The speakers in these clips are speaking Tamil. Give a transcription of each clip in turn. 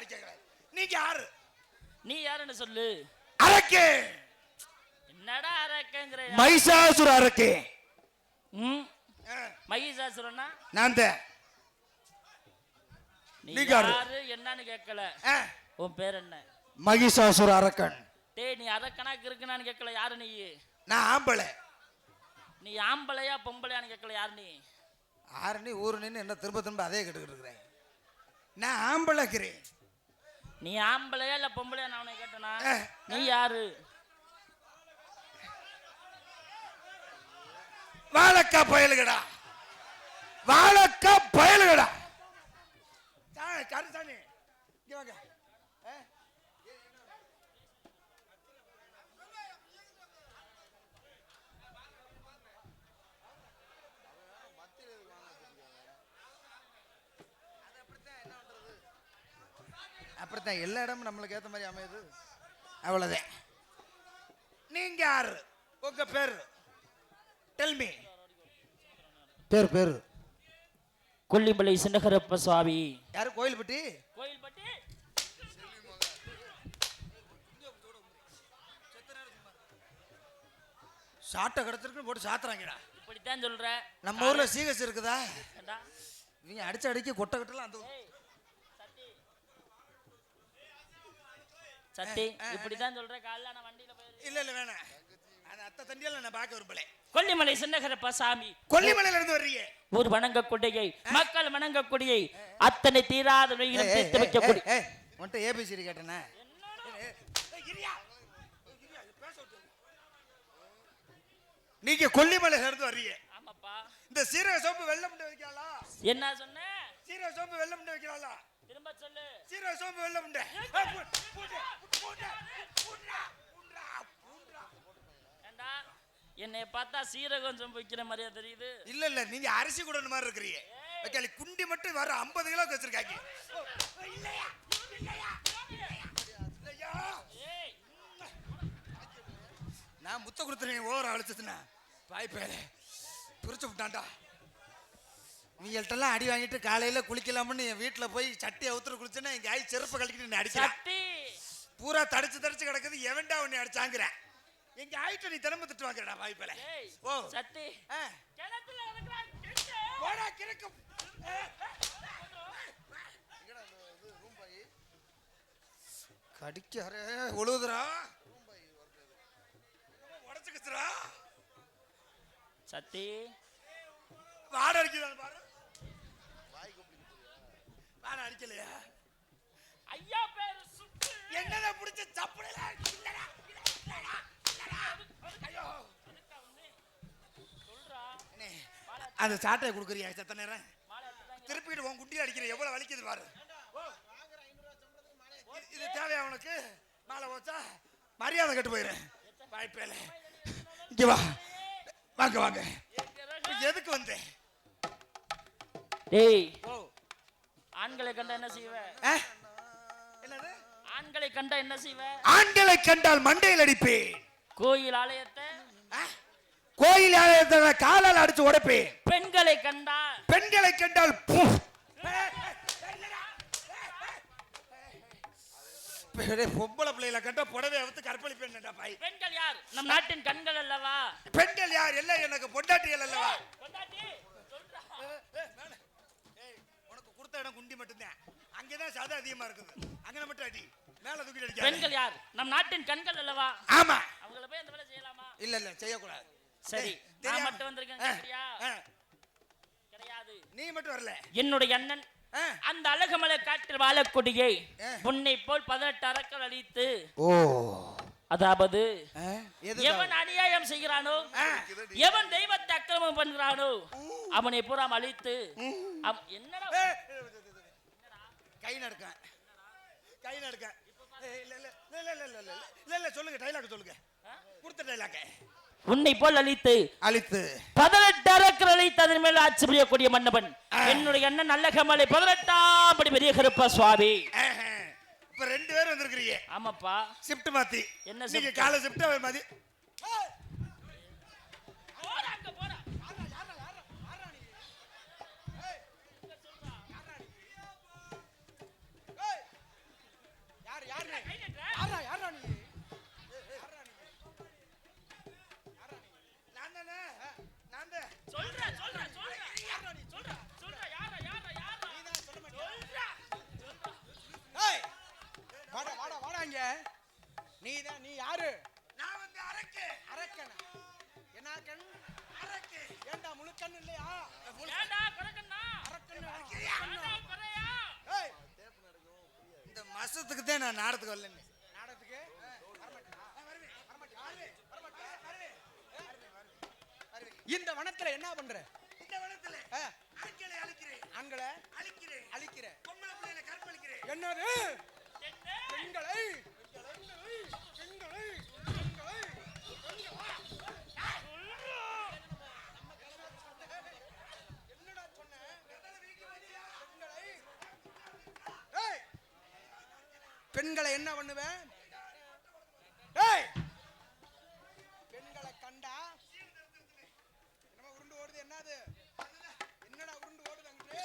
தான் நீங்க யாரு? நீ யாருன்னு சொல்லு. அரக்கே. என்னடா அரக்கங்கிற? மைசாசுர அரக்கே. ம்? மகிஷாசுரனா? நான் தான் நீ யாரு? என்னன்னு கேட்கல. உன் பேர் என்ன? மகிஷாசுர அரக்கன். டேய் நீ அரக்கனாக்கு இருக்குனான்னு கேட்கல. யாரு நீ? நான் ஆம்பளை. நீ ஆம்பளையா பொம்பளையான்னு கேட்கல. யாரு நீ? ஆரணி ஊரு நின்று என்ன திரும்ப திரும்ப அதே கேட்டுக்கிட்டு இருக்கிறேன். நான் ஆம்பளைக்கிறேன். நீ ஆம்பளையா இல்ல பொம்பளையா நான் உன்னை கேட்டனா. நீ யாரு? வாழக்கா பயலுகடா. வாழக்கா பயலுகடா. கருசாமி இங்க வாங்க. அப்படித்தான். எல்லா இடமும் நம்மளுக்கு ஏத்த மாதிரி அமையுது. அவ்வளவுதான். நீங்க யாரு? உங்க பேரு? டெல்மி பேர் பேர். கொல்லிமலை சின்னகரப்ப சுவாமி. யாரு? கோயில்பட்டி? கோயில்பட்டி. சாட்டை கடத்திருக்கு போட்டு சாத்துறாங்கடா. இப்படித்தான் சொல்ற நம்ம ஊர்ல சீகஸ் இருக்குதா? இவங்க அடிச்சு அடிக்க கொட்டை கட்டலாம் அந்த ஏய், சத்தி சத்தி இப்படித்தான் சொல்ற காலைல நான் வண்டியில போயிரு இல்ல இல்ல வேணாம். அந்த அத்தை தண்டியால நான் பார்க்க விரும்பல. கொல்லிமலை சின்னகரப்ப சாமி. கொல்லிமலையில இருந்து வர்றீங்க? ஊர் வணங்கக்கூடியை மக்கள் வணங்கக்கூடியை அத்தனை தீராத நோய்களும் தீர்த்து வைக்கக்கூடிய உன்ட்ட ஏபிசிடி கேட்டேனே. நீங்க கொல்லிமலையில இருந்து வர்றீங்க. ஆமாப்பா. இந்த சீரக சோப்பு வெள்ளம் முட்டை வைக்கலா என்ன சொன்ன? சீரக சோப்பு வெள்ளம் முட்டை வைக்கலாம்ல திரும்ப சொல்லு சீரக சோப்பு வெள்ளம் முட்டை ஏண்டா என்னை பார்த்தா சீரகம் சொம்பு வைக்கிற மாதிரியா தெரியுது இல்ல இல்ல நீங்க அரிசி கூட மாதிரி இருக்கிறீங்க வைக்காலி குண்டி மட்டும் வர ஐம்பது கிலோ வச்சிருக்காங்க இல்லையா? இல்லையா? நான் முத்த கொடுத்துறேன் ஓவர அழைச்சதுன்னா பாய் பேரே பிரிச்சு விட்டான்டா நீங்கள்ட்டெல்லாம் அடி வாங்கிட்டு காலையில குளிக்கலாம்னு என் வீட்டுல போய் சட்டி அவுத்துற குளிச்சேன்னா எங்க ஆய் செருப்பு கழிக்கிட்டு நீ அடிச்சா சட்டி. பூரா தடிச்சு தடிச்சு கிடக்குது. எவன்டா உன்னை அடிச்சாங்கிற. எங்க ஆயிட்ட நீ தினமும் திட்டு வாங்குறடா ஏய் ஓ. சட்டி. போடா கிறுக்கு கடிக்காரே ஒழுகுதுரா உடச்சுக்குச்சுரா சட்டி. வாட அடிக்கிறான் பாரு வாட அடிக்கலையா? ஐயா பேரு சுப்பு என்னத பிடிச்ச சப்புடல இல்லடா இல்லடா இல்லடா ஐயோ. சொல்றா. அண்ணே, அந்த சாட்டையை கொடுக்குறியா செத்த நேரம். திருப்பிட்டு உன் குண்டியில் அடிக்கிற எவ்வளவு வலிக்குது பாரு. இது- தேவையா உனக்கு? மாலை வச்சா மரியாதை கட்டு போயிடுறேன் வாய்ப்பேல இங்க வா. வாங்க வாங்க. எதுக்கு வந்தேன் டேய் ஓ. ஆண்களை கண்டா என்ன செய்வ? என்னது? ஆண்களை கண்டா என்ன செய்வ? ஆண்களை கண்டால் மண்டையில் அடிப்பேன். கோயில் ஆலயத்தை? கோயில் ஆலயத்தை காலால் அடிச்சு உடைப்பேன். பெண்களை கண்டா? பெண்களை கண்டால் பொம்பளை பிள்ளைகளை கண்டா புடவை அவுத்து கற்பழிப்பேன்டா பாய். பெண்கள் யார்? நம் நாட்டின் கண்கள் அல்லவா? பெண்கள் யார்? எல்லாம் எனக்கு பொண்டாட்டிகள் அல்லவா பொண்டாட்டி, சொல்றா. ஏய், கொடுத்த இடம் குண்டி மட்டும்தான். அங்கதான் சதை அதிகமா இருக்குது. அங்கன மட்டும் அடி. மேல தூக்கிட்டு அடிக்காத. பெண்கள் யார்? நம் நாட்டின் கண்கள் அல்லவா? ஆமா. அவங்கள போய் அந்த வேலை செய்யலாமா? இல்ல இல்ல செய்யக்கூடாது. சரி. நான் மட்டும் வந்திருக்கேன் ஆ, கேட்டியா? ஆ, கிடையாது. நீ மட்டும் வரல. என்னுடைய அண்ணன் ஆ. அந்த அழகுமலை காட்டில் வாழக்கூடியை ஆ. உன்னை போல் பதினெட்டு அரக்கல் அழித்து ஓ. அதாவது ஆ, எது எவன் அநியாயம் செய்கிறானோ. எவன் தெய்வத்தை அக்கிரமம் பண்கிறானோ அவனை பூரா அழித்து என்னடா ஏய், கை நடக்கேன் கை நடக்கேன் சொல்லுங்க சொல்லுங்க. கொடுத்த டைலாக் உன்னை போல் அழித்து அழித்து. பதினெட்டு அரக்கர் அழித்து அதன் மேல் ஆட்சி புரியக்கூடிய மன்னவன். என்னுடைய அண்ணன் நல்ல கமலை பதினெட்டாம் பெரிய கருப்பா சுவாமி. இப்ப ரெண்டு பேரும் வந்திருக்கிறீங்க. ஆமாப்பா. ஷிஃப்ட் மாத்தி. என்ன நீங்க காலை ஷிஃப்ட் மாதிரி ஏன் நாடத்துக்கு வரல நாடத்துக்கு இந்த வனத்துல என்ன பண்ற? இந்த வனத்துல ஆண்களை அழிக்கிறேன். ஆண்களை அழிக்கிறேன். அழிக்கிறேன் பொம்பளை பிள்ளைகளை கற்பழிக்கிறேன். என்னது? பெண்களை பெண்களை என்ன பண்ணுவேன்? பெண்களை கண்டா நம்ம உருண்டு ஓடுது என்னது? என்னடா உருண்டு ஓடுது அங்கிட்டு?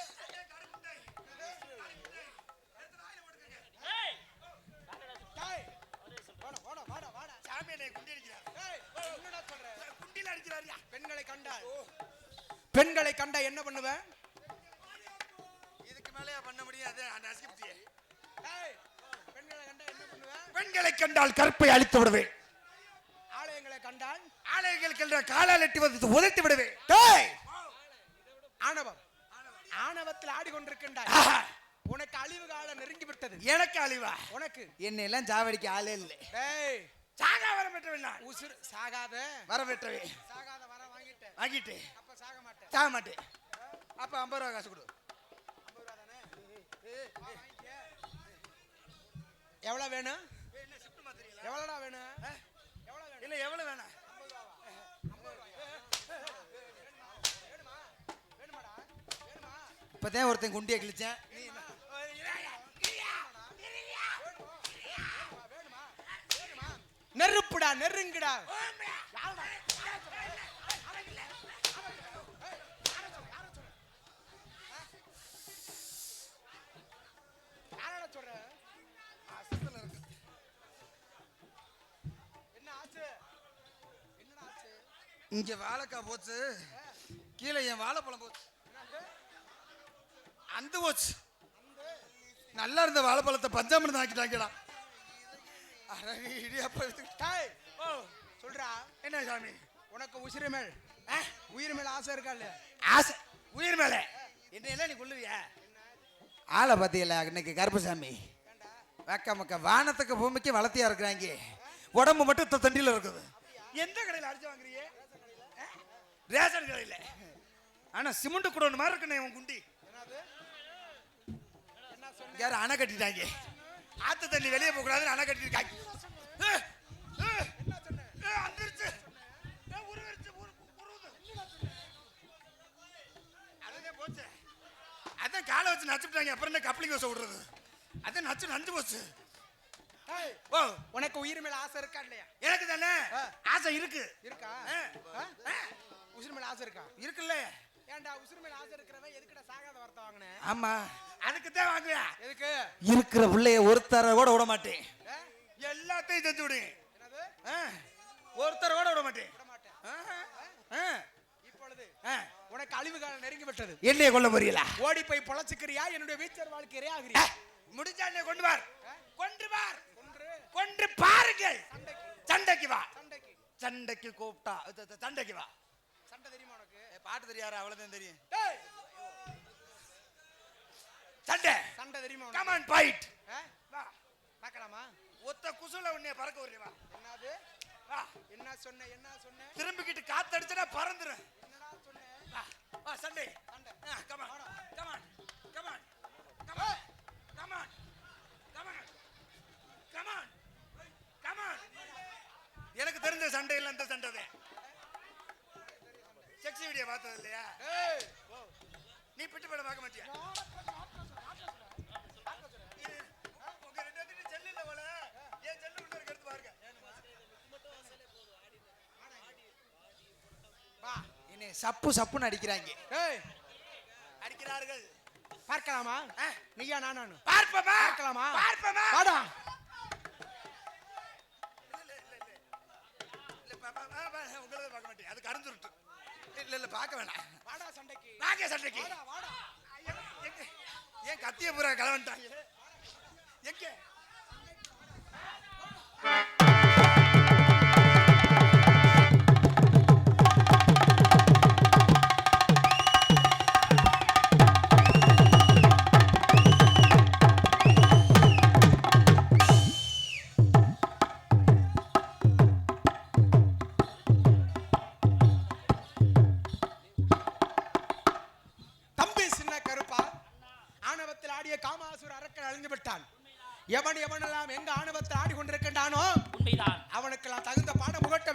பெண்களை கண்டா. பெண்களை கண்டா என்ன பண்ணுவேன்? இதுக்கு மேலே பண்ண முடியாது. பெண்களை கண்டால் கற்பை அழித்து விடுவேன். ஆலயங்களை கண்டால் ஆலயங்கள் கண்ட காலால் எட்டி வந்து உதைத்து விடுவேன். டேய்! ஆணவம். ஆணவத்தில் ஆடிக்கொண்டிருக்கின்றாய். உனக்கு அழிவு காலம் நெருங்கி விட்டது எனக்கு அழிவா? உனக்கு. என்னை எல்லாம் சாவடிக்க ஆளே இல்லை. சாகா வர பெற்றவன் நான். உசுர் சாகாத. வர பெற்றவே சாகாத வர வாங்கிட்டேன். வாங்கிட்டு அப்ப சாக மாட்டேன். சாக மாட்டேன். அப்ப ஐம்பது ரூபா காசு கொடு. ஐம்பது ரூபா தானே? வா, வாங்கிக்க. எவ்வளவு வேணும்? எவ்வளோடா வேணும் இல்லை எவ்வளோ வேணும் இப்போதான் ஒருத்தன் குண்டியை கிழிச்சேன். நெருப்புடா நெருங்குடா. இங்க வாழைக்காய் போச்சு. கீழே என் வாழைப்பழம் போச்சு? அந்த போச்சு. நல்லா இருந்த வாழைப்பழத்தை பஞ்சாமிரதம் ஆக்கிட்டாங்கடா. அழகு இடியாப்பா எடுத்துக்கிட்டு. டேய், ஓ சொல்றா. என்ன சாமி? உனக்கு உசிறு மேல்? உயிர் மேல ஆசை இருக்கா இல்லையா? ஆசை. உயிர் மேல. என்ன எல்லாம் நீ கொள்ளுவியா ஆளை பாத்தியல இன்னைக்கு கருப்பசாமி. வேக்க மக்க வானத்துக்கு பூமிக்கு வளர்த்தியா இருக்கிறாங்க. உடம்பு மட்டும் தண்டியில இருக்குது. எந்த கடையில் அடிச்சு வாங்குறியே ஆ? ரேஷன் கடையில். ஆனால் சிமெண்ட் குடோன் மாதிரி இருக்குண்ணே இவன் குண்டி. யாரும் அணை கட்டிட்டாங்க. ஆத்து தண்ணி வெளியே போக போகக்கூடாதுன்னு அணை கட்டிருக்காங்க அதான் காலை வச்சு நச்சுட்டாங்க அப்புறம் என்ன கப்ளிங் வச்சு விடுறது? அதான் நச்சு நஞ்சு போச்சு. உனக்கு உயிர் மேல ஆசை இருக்கா இல்லையா? எனக்கு தானே. ஆசை இருக்கு. இருக்கா? உசிறு மேல ஆசை இருக்கா? இருக்குல்ல ஏன்டா உசிறு மேல ஆசை இருக்கிறவன் எதுக்குடா சாகாத வார்த்தை வாங்கினேன் ஆமா. அதுக்கு தான் வாங்குவேன். எதுக்கு? இருக்கிற பிள்ளைய ஒருத்தர கூட விட மாட்டேன்? எல்லாத்தையும் செஞ்சு ஆ, ஒருத்தர கூட விட மாட்டேன். விட இப்பொழுது. உனக்கு அழிவு காலம் நெருங்கி விட்டது. என்னைய கொல்ல போறீங்களா? ஓடி போய் பொழைச்சுக்கிறியா? என்னுடைய வீச்சர் வாழ்க்கையரே ஆகிறியா முடிஞ்சா என்னை கொண்டு வார். கொண்டு வார். கொண்டு பாருங்கள். சண்டைக்கு. வா. சண்டைக்கு. சண்டைக்கு கூப்பிட்டா சண்டைக்கு வா. சண்டை தெரியுமா உனக்கு? பாட்டு தெரியாரா அவ்வளவுதான் தெரியும். சண்டை. சண்டை தெரியுமா கமான் ஃபைட் ஆ? வா. பார்க்கலாமா? ஒத்த குசுல உன்னைய பறக்க விடுறே வா. என்னது? வா. என்ன சொன்ன என்ன சொன்ன? திரும்பிக்கிட்டு காத்தடிச்சனா பறந்துரும். என்னடா சொன்ன? வா வா சண்டை. சண்டை. கமான் இந்த சண்டை இல்லை அந்த சண்டை தான் செக்ஸி வீடியோ பார்த்தது இல்லையா? நீ பிட்டு படம் பார்க்க மாட்டியா? சப்பு சப்புன்னு அடிக்கிறாங்க. அடிக்கிறார்கள். பார்க்கலாமா? நீயா நானும் பார்ப்போமா? பார்க்கலாமா? பார்ப்போமா? வாடா. உங்களத பார்க்க மாட்டேன். அது கறந்துருட்டு இல்ல இல்ல பார்க்க வேணாம். வாடா சண்டைக்கு. வாங்க சண்டைக்கு. ஏன் கத்திய பூரா கலவன்ட்டாங்க. எங்க?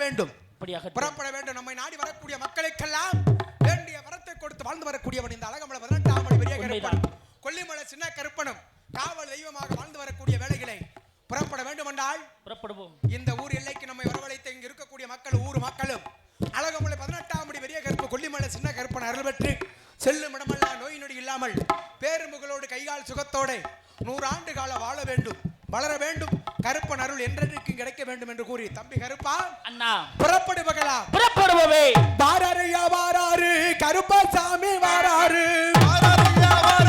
வேண்டும். புறப்பட வேண்டும். நம்மை நாடி வரக்கூடிய மக்களுக்கெல்லாம் வேண்டிய வரத்தை கொடுத்து வாழ்ந்து வரக்கூடியவன் இந்த அழகமலை பதினெட்டாம் மணி பெரிய. கருப்பன். கொல்லிமலை சின்ன கருப்பனும் காவல் தெய்வமாக வாழ்ந்து வரக்கூடிய வேலைகளை புறப்பட வேண்டும் என்றால் புறப்படுவோம். இந்த ஊர் எல்லைக்கு நம்மை வரவழைத்த இங்கு இருக்கக்கூடிய மக்கள் ஊர் மக்களும் அழகமலை பதினெட்டாம் படி பெரிய கருப்பு கொல்லிமலை சின்ன கருப்பன் அருள் பெற்று செல்லும் இடமெல்லாம் நோய் நொடி இல்லாமல் பேரும்புகளோடு கைகால் சுகத்தோட நூறாண்டு கால வாழ வேண்டும். வளர வேண்டும். கருப்பன் அருள் என்றென்றைக்கும் கிடைக்க வேண்டும் என்று கூறி தம்பி கருப்பா அண்ணா. புறப்படு பகலா புறப்படுவோமே வாராருயா வாராரு கருப்பசாமி வாராரு வாராரு.